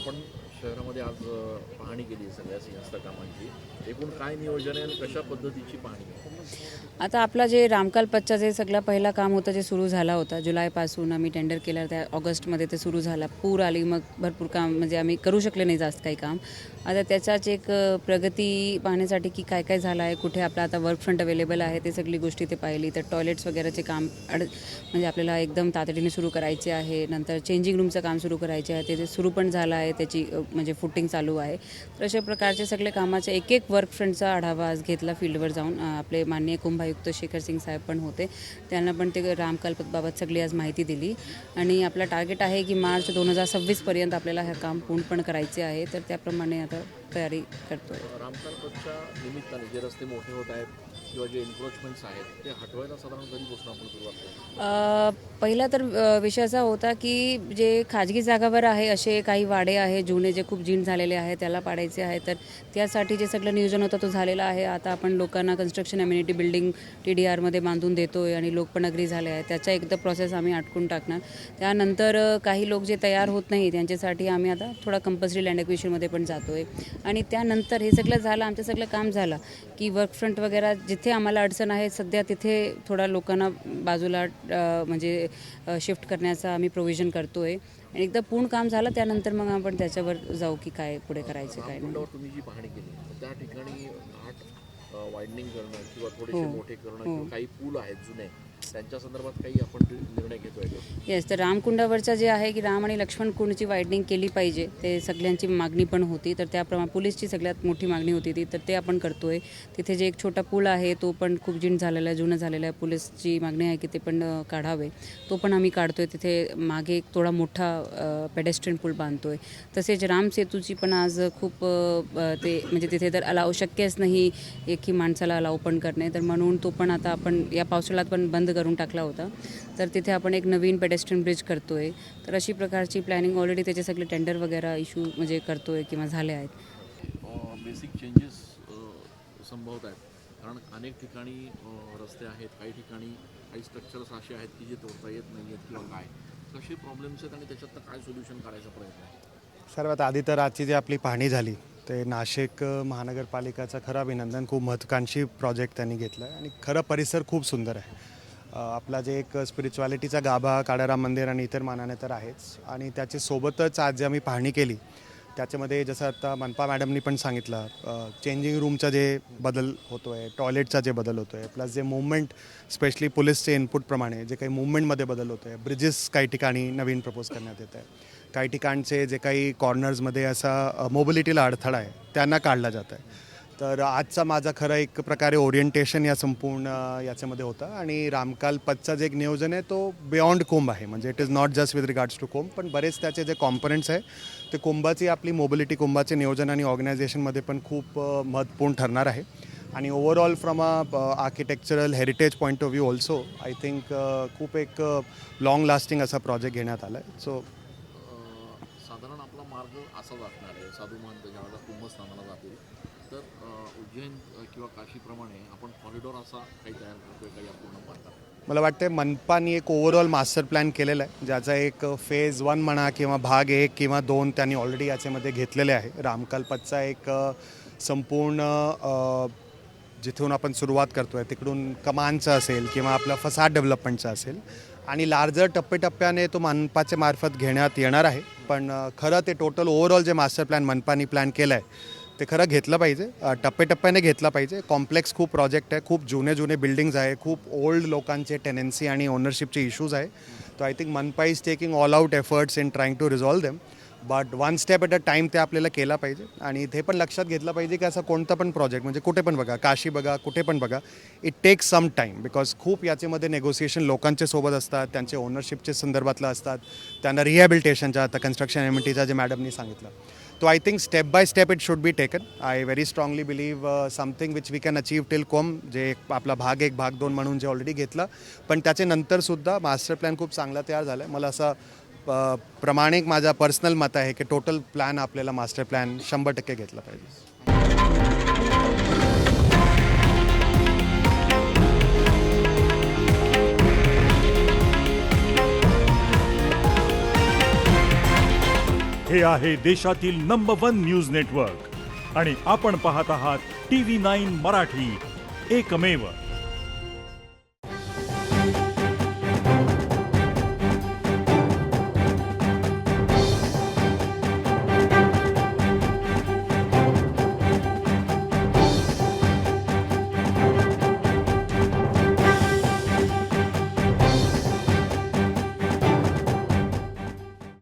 आपण शहरामध्ये आज पाहणी केली सगळ्या सिंहस्थ कामांची. एकूण काय नियोजन आहे आणि कशा पद्धतीची पाहणी आहे? आता आपला जे रामकालपतचं जे सगळं पहिला काम होतं जे सुरू झाला होता जुलैपासून आम्ही टेंडर केलं त्या ऑगस्टमध्ये ते सुरू झाला. पूर आली मग भरपूर काम म्हणजे आम्ही करू शकले नाही जास्त काही काम. आता त्याचाच एक प्रगती पाहण्यासाठी की काय काय झालं आहे कुठे आपला आता वर्क फ्रंट अवेलेबल आहे ते सगळी गोष्टी ते पाहिली. तर टॉयलेट्स वगैरेचे काम अड म्हणजे आपल्याला एकदम तातडीने सुरू करायचे आहे. नंतर चेंजिंग रूमचं काम सुरू करायचे आहे ते ते सुरू पण झालं आहे. त्याची म्हणजे फुटिंग चालू आहे. तर अशा प्रकारचे सगळे कामाचे एक एक वर्क फ्रंटचा आढावा आज घेतला फील्डवर जाऊन. आपले माननीय कुंभायुक्त शेखर सिंग साहेब पण होते. त्यांना पण ते रामकल्पबाबत सगळी आज माहिती दिली. आणि आपला टार्गेट आहे की मार्च दोन हजार सव्वीसपर्यंत आपल्याला हे काम पूर्ण पण करायचे आहे. तर त्याप्रमाणे आता तयारी करतो रामकालपथच्या निमित्ताने जे रस्ते मोठे होत आहेत किंवा जे एन्क्रोचमेंट्स आहेत ते हटवायला साधारण कधीपासून आपण सुरुवात करतो अ, पहिला तर विषय असा होता की जे खाजगी जागावर आहे असे काही वाडे आहे जुने जे खूप जीर्ण झालेले आहे त्याला पाडायचे आहे तर त्यासाठी जे सगळं नियोजन होतं तो झालेला आहे. आता आपण लोकांना construction amenity building T D आरमध्ये बांधून देतो आहे आणि लोक पण अग्री झाले आहेत. त्याचा एकदा प्रोसेस आम्ही आटकून टाकणार. त्यानंतर काही लोक जे तयार होत नाही त्यांच्यासाठी आम्ही आता थोडा कंपल्सरी लँड ॲक्विशनमध्ये पण जातो आहे आणि त्यानंतर हे सगळं झालं आमचं सगळं काम झालं की वर्क फ्रंट वगैरे जिथे आम्हाला अडचण आहे सध्या तिथे थोडा लोकांना बाजूला म्हणजे शिफ्ट करण्याचा आम्ही प्रोव्हिजन करतो आहे आणि एकदा पूर्ण काम झालं त्यानंतर मग आपण त्याच्यावर जाऊ की काय पुढे करायचं काय नाही. तुम्ही जी पाहणी केली त्या ठिकाणी वायडनिंग करणं किंवा थोडेसे मोठे करणं किंवा काही पूल आहेत जुने त्यांच्या संदर्भात काही आपण निर्णय घेतोय येस तर रामकुंडावरचं जे आहे की राम आणि लक्ष्मण कुंडची वायडनिंग केली पाहिजे ते सगळ्यांची मागणी पण होती तर त्याप्रमाणे पोलीसची सगळ्यात मोठी मागणी होती ती तर ते आपण करतोय. तिथे जे एक छोटा पूल आहे तो पण खूप जीर्ण झालेला आहे जुनं झालेला आहे. पोलीसची मागणी आहे की ते पण काढावे. तो पण आम्ही काढतोय. तिथे मागे एक थोडा मोठा पेडेस्ट्रियन पूल बांधतोय. तसेच राम सेतूची पण आज खूप ते म्हणजे तिथे तर अलाव शक्यच नाही एकही माणसाला अलाव पण करणे. तर म्हणून तो पण आता आपण या पावसाळ्यात पण बंद करून टाकला होता. तर तिथे आपण एक नवीन पेडेस्ट्रियन ब्रिज करतोय. तर अशी प्रकारची प्लॅनिंग ऑलरेडी त्याचे सगळे टेंडर वगैरे इश्यू म्हणजे करतोय किंवा झाले आहेत. बेसिक चेंजेस संभवत आहेत. कारण अनेक ठिकाणी रस्ते आहेत. काही ठिकाणी काही स्ट्रक्चर्स असे आहेत की जे तोडता येत नाही आहेत किंवा काय. कसे प्रॉब्लेम्स आहेत आणि त्याच्यात काय सोल्युशन काढायचा प्रयत्न आहे? सर्वात आधी तर आजची जी आपली पाहणी झाली ते नाशिक महानगरपालिकाचं खरं अभिनंदन. खूप महत्त्वाकांक्षी प्रोजेक्ट त्यांनी घेतला आहे आणि खरं परिसर खूप सुंदर आहे. आपला जे एक स्पिरिच्युअलिटीचा गाभा काळाराम मंदिर आणि इतर मानाने तर आहेच. आणि त्याची सोबतच आज जे आम्ही पाहणी केली त्याच्यामध्ये जसं आता मनपा मॅडमनी पण सांगितलं चेंजिंग रूमचा जे बदल होतो आहे टॉयलेटचा जे बदल होतो आहे प्लस जे मुवमेंट स्पेशली पोलीसचे इनपुटप्रमाणे जे काही मुवमेंटमध्ये बदल होतो आहे ब्रिजेस काही ठिकाणी नवीन प्रपोज करण्यात येत आहे. काही ठिकाणचे जे काही कॉर्नर्समध्ये असा मोबिलिटीला अडथळा आहे त्यांना काढला जात आहे. तर आजचा माझा खरं एक प्रकारे ओरिएंटेशन या संपूर्ण याच्यामध्ये होतं. आणि रामकाल पदचा जे एक नियोजन आहे तो बियॉन्ड कोंब आहे. म्हणजे it is not just with regards to कोंब पण बरेच त्याचे जे कॉम्पोनंट्स आहे ते कोंबाची आपली मोबिलिटी कोंबाचे नियोजन आणि ऑर्गनायझेशनमध्ये पण खूप महत्त्वपूर्ण ठरणार आहे. आणि overall from a architectural heritage point of view also I think खूप एक लाँग लास्टिंग असा प्रोजेक्ट घेण्यात आला आहे सो साधारण आपला मार्ग असा असणार आहे साधू महंत ज्यावेळेला कुंभस्थानाला जातील तर उज्जैन किंवा काशीप्रमाणे आपण कॉरिडॉर असा काही तयार करतोय काही या भारतात? मला वाटते मनपानी एक ओव्हरऑल मास्टर प्लॅन केलेला आहे ज्याचा एक फेज वन म्हणा किंवा भाग एक किंवा दोन त्यांनी ऑलरेडी याच्यामध्ये घेतलेले आहे. रामकल्पतचा एक संपूर्ण जिथून आपण सुरुवात करतो आहे तिकडून कमानचं असेल किंवा आपलं फसाड डेव्हलपमेंटचं असेल. आणि लार्जर टप्प्याटप्प्याने तो मनपाच्या मार्फत घेण्यात येणार आहे. पण खरं ते टोटल ओव्हरऑल जे मास्टर प्लॅन मनपानी प्लॅन केलं आहे ते खरं घेतलं पाहिजे. टप्प्याटप्प्याने घेतलं पाहिजे. कॉम्प्लेक्स खूप प्रोजेक्ट आहे. खूप जुने जुने बिल्डिंग्स आहे. खूप ओल्ड लोकांचे टेनन्सी आणि ओनरशिपचे इश्यूज आहे. तो आय थिंक मनपा is taking all out efforts in trying to resolve them but one step at a time ते आपल्याला केला पाहिजे. आणि ते पण लक्षात घेतलं पाहिजे की असा कोणता पण प्रोजेक्ट म्हणजे कुठे पण बघा काशी बघा कुठे पण बघा it takes some time because खूप याच्यामध्ये नेगोसिएशन लोकांच्या सोबत असतात त्यांचे ओनरशिपचे संदर्भातलं असतात त्यांना रिहॅबिलिटेशनच्या आता कन्स्ट्रक्शन एमिटीचा जे मॅडमनी सांगितलं. तो I think step by step it should be taken I very strongly believe something which we can achieve till कोम जे एक आपला भाग एक भाग दोन म्हणून जे ऑलरेडी घेतलं. पण त्याचे नंतरसुद्धा मास्टर प्लॅन खूप चांगला तयार झाला आहे मला असं प्रमाणिक माझा पर्सनल मत आहे की टोटल प्लॅन आपल्याला मास्टर प्लॅन शंभर टक्के घेतला पाहिजे. हे आहे देशातील नंबर वन न्यूज नेटवर्क आणि आपण पाहत आहात टी व्ही नाईन मराठी. एकमेव